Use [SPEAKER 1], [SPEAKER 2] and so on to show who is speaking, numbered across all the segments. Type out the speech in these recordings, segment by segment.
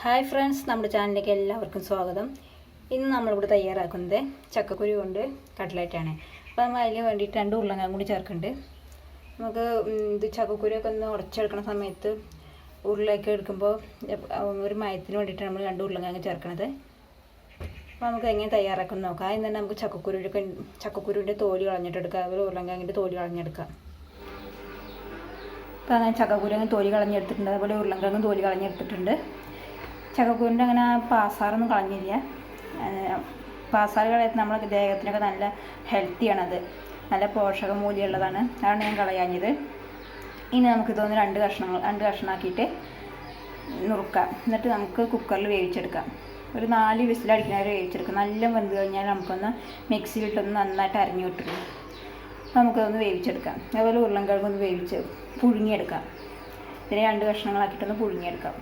[SPEAKER 1] Hi friends നമ്മുടെ ചാനലിലേക്ക് എല്ലാവർക്കും സ്വാഗതം. ഇന്ന് നമ്മളിവിടെ തയ്യാറാക്കുന്നത് ചക്കക്കുരു കൊണ്ട് കട്ട്ലറ്റാണ് അപ്പോൾ നമ്മൾ അതിന് വേണ്ടിയിട്ട് രണ്ട് ഉരുളങ്ങാൻ കൂടി ചേർക്കുന്നുണ്ട്. നമുക്ക് ഇത് ചക്കക്കുരുവൊക്കെ ഒന്ന് ഉടച്ചെടുക്കുന്ന സമയത്ത് ഉരുളയൊക്കെ എടുക്കുമ്പോൾ ഒരു മയത്തിന് വേണ്ടിയിട്ടാണ് നമ്മൾ രണ്ട് ഉരുളങ്ങാങ്ങ് ചേർക്കണത്. അപ്പോൾ നമുക്ക് എങ്ങനെ തയ്യാറാക്കുന്ന നോക്കാം. ആദ്യം തന്നെ നമുക്ക് ചക്കക്കുരുവിന്റെ ചക്കക്കുരുവിന്റെ തോൽ കളഞ്ഞിട്ടെടുക്കാം. അതുപോലെ ഉരുളങ്കാങ്ങിന്റെ തോൽ കളഞ്ഞെടുക്കാം. അപ്പോൾ അങ്ങനെ ചക്കക്കുരു തോൽ കളഞ്ഞെടുത്തിട്ടുണ്ട്. അതുപോലെ ഉരുളൻകിഴങ്ങും തോലി കളഞ്ഞെടുത്തിട്ടുണ്ട്. ചക്കക്കുരുന്റെ അങ്ങനെ പാസാറൊന്നും കളഞ്ഞില്ല. പാസാറ് കളയത്ത് നമ്മളെ ദേഹത്തിനൊക്കെ നല്ല അത് നല്ല പോഷക മൂല്യമുള്ളതാണ് അതാണ് ഞാൻ കളയാഞ്ഞത്. ഇനി നമുക്ക് ഇതൊന്ന് രണ്ട് കഷ്ണങ്ങൾ രണ്ട് കഷ്ണമാക്കിയിട്ട് നുറുക്കാം. എന്നിട്ട് നമുക്ക് കുക്കറിൽ വേവിച്ചെടുക്കാം. ഒരു നാല് വിസിലടിക്കുന്നവരെ വേവിച്ചെടുക്കാം. നല്ല വെന്ത് കഴിഞ്ഞാൽ നമുക്കൊന്ന് മിക്സിയിലിട്ടൊന്ന് നന്നായിട്ട് അരിഞ്ഞു അപ്പോൾ നമുക്കതൊന്ന് വേവിച്ചെടുക്കാം. അതുപോലെ ഉരുളൻകിഴങ്ങൊന്ന് വേവിച്ച് പുഴുങ്ങിയെടുക്കാം. ഇതിനെ രണ്ട് കഷ്ണങ്ങളാക്കിയിട്ടൊന്ന് പുഴുങ്ങിയെടുക്കാം.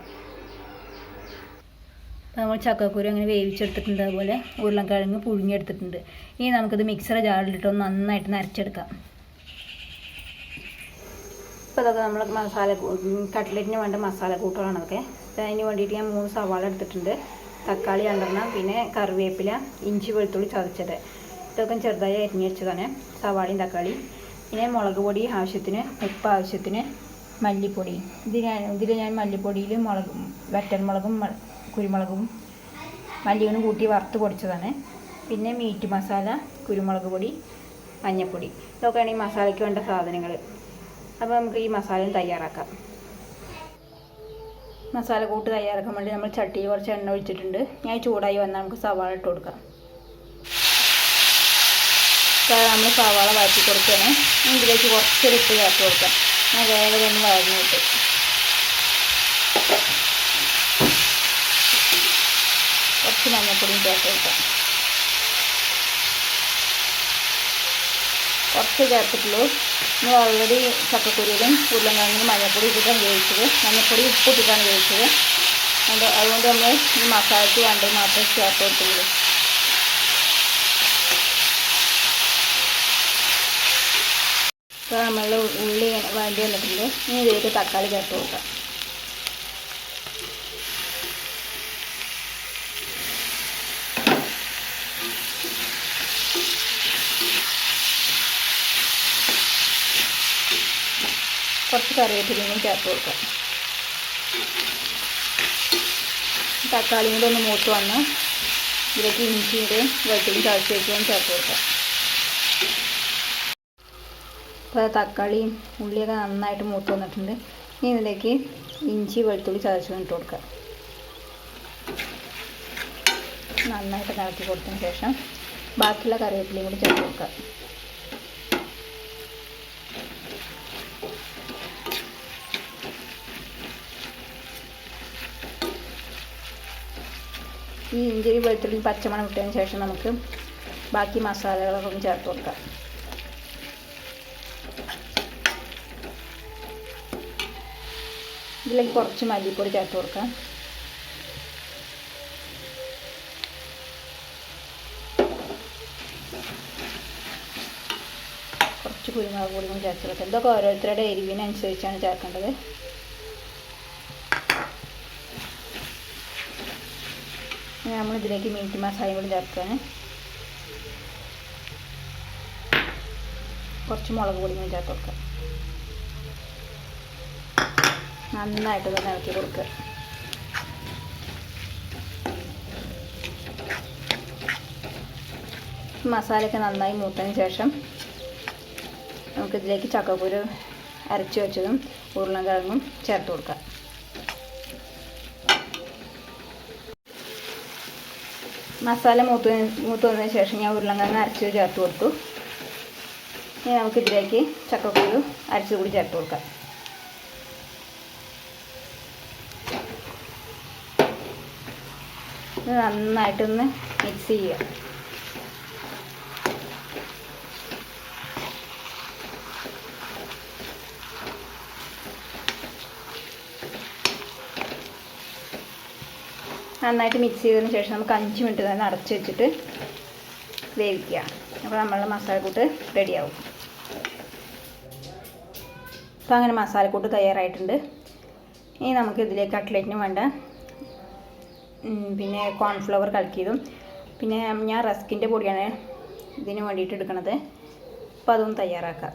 [SPEAKER 1] നമ്മൾ ചക്കക്കുരു അങ്ങനെ വേവിച്ചെടുത്തിട്ടുണ്ട്. അതുപോലെ ഉരുളക്കിഴങ്ങ് പുഴുങ്ങിയെടുത്തിട്ടുണ്ട്. ഇനി നമുക്കിത് മിക്സറെ ജാറിലിട്ട് ഒന്ന് നന്നായിട്ട് നരച്ചെടുക്കാം. ഇപ്പോൾ അതൊക്കെ നമ്മൾ മസാല കട്ട്ലറ്റിന് വേണ്ട മസാല കൂട്ടുകളാണ് അതൊക്കെ അതിന് വേണ്ടിയിട്ട് ഞാൻ മൂന്ന് സവാള എടുത്തിട്ടുണ്ട്. തക്കാളി രണ്ടെണ്ണം പിന്നെ കറിവേപ്പില ഇഞ്ചി വെളുത്തുള്ളി ചതച്ചത്. ഇതൊക്കെ ചെറുതായി അരിഞ്ഞ് വെച്ചതാണ്. സവാളയും തക്കാളി. പിന്നെ മുളക് പൊടി ആവശ്യത്തിന് ഉപ്പ് ആവശ്യത്തിന് മല്ലിപ്പൊടി. ഇത് ഇതിൽ ഞാൻ മല്ലിപ്പൊടിയിൽ മുളകും വറ്റൽമുളകും മ- കുരുമുളകും മല്ലിയും കൂട്ടി വറുത്ത് പൊടിച്ചതാണ്. പിന്നെ മീറ്റ് മസാല കുരുമുളക് പൊടി മഞ്ഞൾപ്പൊടി ഇതൊക്കെയാണ് ഈ മസാലയ്ക്ക് വേണ്ട സാധനങ്ങൾ. അപ്പോൾ നമുക്ക് ഈ മസാലയും തയ്യാറാക്കാം. മസാല കൂട്ട് തയ്യാറാക്കാൻ വേണ്ടി നമ്മൾ ചട്ടിയിൽ കുറച്ച് എണ്ണ ഒഴിച്ചിട്ടുണ്ട്. ഞാൻ ചൂടായി വന്നാൽ നമുക്ക് സവാള ഇട്ട് കൊടുക്കാം. നമ്മൾ സവാള വഴറ്റി കൊടുക്കുകയാണ്. ഇതിലേക്ക് കുറച്ചൊരു ഇട്ട് ചേർത്ത് കൊടുക്കാം. ഞാൻ വേഗം ഒന്ന് വഴഞ്ഞു കിട്ടും കുറച്ച് മഞ്ഞൾപ്പൊടിയും ചേർത്ത് കൊടുക്കാം. കുറച്ച് ചേർത്തിട്ടുള്ളൂ. നമ്മൾ ഓൾറെഡി ചക്കക്കുരുവിലും ഉരുളങ്കിഴങ്ങിലും മഞ്ഞൾപ്പൊടി ഇട്ടിട്ടാണ് വേവിച്ചത്. മഞ്ഞൾപ്പൊടി ഉപ്പ് ഇട്ടിട്ടാണ് വേവിച്ചത്. അതുകൊണ്ട് അതുകൊണ്ട് നമ്മൾ ഈ മസാലയ്ക്ക് വേണ്ടത് മാത്രമേ ചേർത്ത് കൊടുത്തുള്ളൂ. ഇപ്പോൾ നമ്മൾ ഉള്ളി വേണ്ടി വന്നിട്ടുണ്ട്. ഇനി ഇതിലേക്ക് തക്കാളി ചേർത്ത് കൊടുക്കാം. കുറച്ച് കറിവേപ്പിലയും ചേർത്ത് കൊടുക്കാം. തക്കാളിയും കൂടെ ഒന്ന് മൂത്ത് വന്ന് ഇതിലേക്ക് ഇഞ്ചിയുടെ വെട്ടിയും ചതച്ച് വെക്കുകയും ചേർത്ത് കൊടുക്കാം. അപ്പോൾ തക്കാളിയും ഉള്ളിയൊക്കെ നന്നായിട്ട് മൂത്ത് വന്നിട്ടുണ്ട്. ഇനി ഇതിലേക്ക് ഇഞ്ചി വെളുത്തുള്ളി ചതച്ച് ഇട്ട് കൊടുക്കുക നന്നായിട്ട് ഇളക്കി കൊടുത്തതിന് ശേഷം ബാക്കിയുള്ള കറിവേപ്പിലയും കൂടി ചേർത്ത് കൊടുക്കുക ഈ ഇഞ്ചി വെളുത്തുള്ളി പച്ചമണം ഇട്ടതിന് ശേഷം നമുക്ക് ബാക്കി മസാലകളൊക്കെ ചേർത്ത് കൊടുക്കാം. ഇതിലേക്ക് കുറച്ച് മല്ലിപ്പൊടി ചേർത്ത് കൊടുക്കാം. കുറച്ച് കുരുമുളക് പൊടിയും ചേർത്ത് കൊടുക്കാം. ഇതൊക്കെ ഓരോരുത്തരുടെ എരിവിനനുസരിച്ചാണ് ചേർക്കേണ്ടത്. നമ്മൾ ഇതിലേക്ക് മീറ്റ് മസാലയും കൂടി ചേർക്കുകയാണ് കുറച്ച് മുളക് പൊടി കൂടി ചേർത്ത് കൊടുക്കുക നന്നായിട്ട് തന്നെ ഇളക്കി കൊടുക്കുക. മസാലയൊക്കെ നന്നായി മൂത്തതിന് ശേഷം നമുക്കിതിലേക്ക് ചക്കക്കുരു അരച്ച് വെച്ചതും ഉരുളക്കിഴങ്ങും ചേർത്ത് കൊടുക്കാം. മസാല മൂത്ത് മൂത്ത് വന്നതിന് ശേഷം ഞാൻ ഉരുളങ്കിഴങ്ങ് അരച്ച് ചേർത്ത് കൊടുത്തു. ഇനി നമുക്ക് ഇതിലേക്ക് ചക്കക്കുരു അരച്ച് കൂടി ചേർത്ത് കൊടുക്കാം. ഇത് നന്നായിട്ടൊന്ന് മിക്സ് ചെയ്യുക. നന്നായിട്ട് മിക്സ് ചെയ്തതിന് ശേഷം നമുക്ക് അഞ്ച് മിനിറ്റ് തന്നെ അടച്ച് വെച്ചിട്ട് വേവിക്കുക. അപ്പോൾ നമ്മളുടെ മസാലക്കൂട്ട് റെഡിയാവും അപ്പോൾ അങ്ങനെ മസാലക്കൂട്ട് തയ്യാറായിട്ടുണ്ട്. ഇനി നമുക്ക് ഇതിലേക്ക് കട്ട്ലറ്റിന് വേണ്ട പിന്നെ കോൺഫ്ലവർ കലക്കിയതും. പിന്നെ ഞാൻ റസ്കിന്റെ പൊടിയാണ് ഇതിന് വേണ്ടിയിട്ട് എടുക്കുന്നത് അപ്പോൾ അതും തയ്യാറാക്കാം.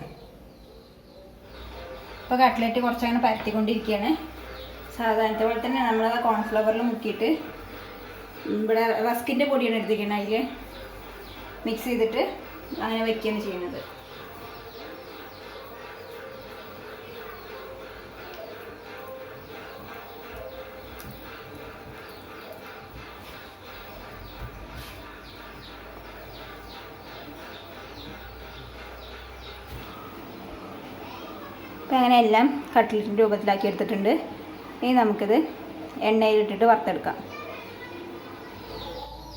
[SPEAKER 1] ഇപ്പോൾ കട്ട്ലറ്റ് കുറച്ചങ്ങനെ പരത്തിക്കൊണ്ടിരിക്കുകയാണ്. സാധാരണത്തെ പോലെ തന്നെ നമ്മൾ കോൺഫ്ലവറിൽ മുക്കിയിട്ട് ഇവിടെ റസ്കിന്റെ പൊടിയാണ് എടുത്തിരിക്കുന്നത് അതിൽ മിക്സ് ചെയ്തിട്ട് അങ്ങനെ വയ്ക്കുകയാണ് ചെയ്യുന്നത്. അപ്പം അങ്ങനെ എല്ലാം കട്ട്ലറ്റിന്റെ രൂപത്തിലാക്കി എടുത്തിട്ടുണ്ട്. ഇനി നമുക്കിത് എണ്ണയിലിട്ടിട്ട് വറുത്തെടുക്കാം.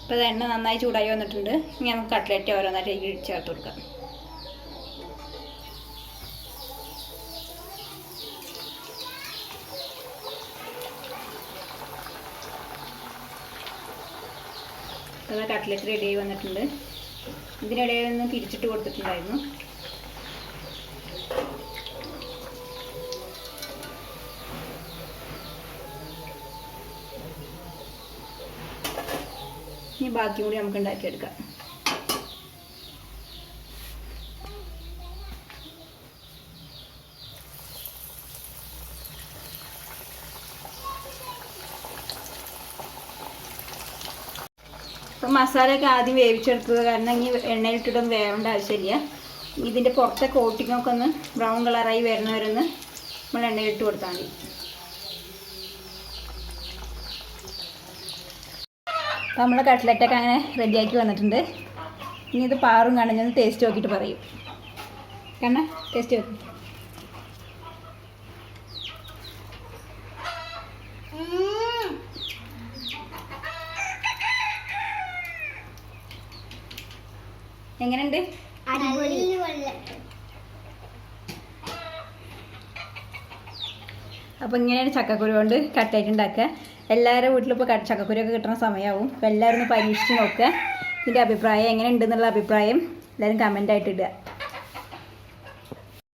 [SPEAKER 1] ഇപ്പോൾ എണ്ണ നന്നായി ചൂടായി വന്നിട്ടുണ്ട്. ഇനി നമുക്ക് കട്ട്ലറ്റ് ഓരോന്നായിട്ട് ചേർത്ത് കൊടുക്കാം. കട്ട്ലറ്റ് റെഡി ആയി വന്നിട്ടുണ്ട്. ഇതിനിടയിൽ നിന്ന് തിരിച്ചിട്ട് കൊടുത്തിട്ടുണ്ടായിരുന്നു. ഇനി ബാക്കി കൂടി നമുക്ക് ഉണ്ടാക്കിയെടുക്കാം മസാല മസാലയൊക്കെ ആദ്യം വേവിച്ചെടുത്തത് കാരണം ഇനി എണ്ണയിലിട്ടിട്ടൊന്നും വേവേണ്ട ആവശ്യമില്ല. ഇതിന്റെ പുറത്തെ കോട്ടിങ്ങൊക്കെ ഒന്ന് ബ്രൗൺ കളറായി വരുന്നവരൊന്ന് നമ്മൾ എണ്ണയിട്ട് കൊടുത്താൽ മതി. അപ്പോൾ നമ്മുടെ കട്ട്ലറ്റൊക്കെ അങ്ങനെ റെഡിയാക്കി വന്നിട്ടുണ്ട്. ഇനി ഇത് പാറും കാണുന്ന ടേസ്റ്റ് നോക്കിയിട്ട് പറയും. കണ്ണ ടേസ്റ്റ് നോക്കി. എങ്ങനെയുണ്ട്? അപ്പോൾ ഇങ്ങനെയാണ് ചക്കക്കുരു കൊണ്ട് ഉണ്ടാക്കുക. എല്ലാവരുടെ വീട്ടിലും ഇപ്പോൾ ചക്കക്കുരു ഒക്കെ കിട്ടുന്ന സമയമാവും അപ്പോൾ എല്ലാവരും ഒന്ന് പരീക്ഷിച്ച് നോക്കുക ഇതിന്റെ അഭിപ്രായം എങ്ങനെ ഉണ്ടെന്നുള്ള അഭിപ്രായം എല്ലാവരും കമന്റായിട്ട് ഇടുക.